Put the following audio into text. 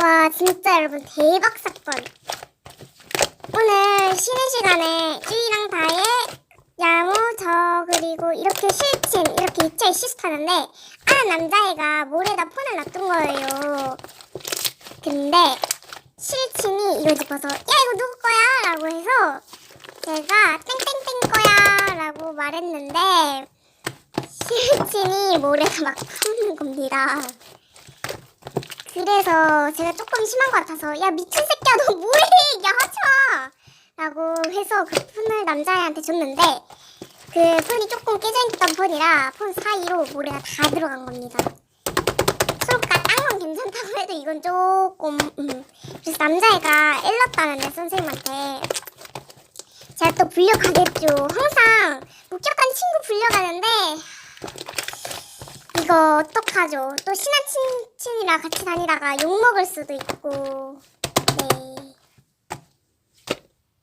와 진짜 여러분 대박 사건. 오늘 쉬는 시간에 쭈이랑 다혜 야무 저 그리고 이렇게 실친 이렇게 입자에 시식하는데 아는 남자애가 몰에다 폰을 놔둔 거예요. 근데 실친이 이거 집어서 야 이거 누구 거야? 라고 해서 제가 땡땡땡 거야. 라고 말했는데 실친이 모래가 막 파는 겁니다 그래서 제가 조금 심한 것 같아서 야 미친 새끼야 너 뭐해? 야 하지마. 라고 해서 그 폰을 남자애한테 줬는데 그 폰이 조금 깨져있던 폰이라 폰 사이로 모래가 다 들어간 겁니다. 수록가 딴건 괜찮다고 해도 이건 조금 음. 그래서 남자애가 일렀다는데 선생님한테. 제가 또 불려가겠죠. 항상 목격한 친구 불려가는데 이거 어떡하죠? 또 친한 친친이랑 같이 다니다가 욕먹을 수도 있고 네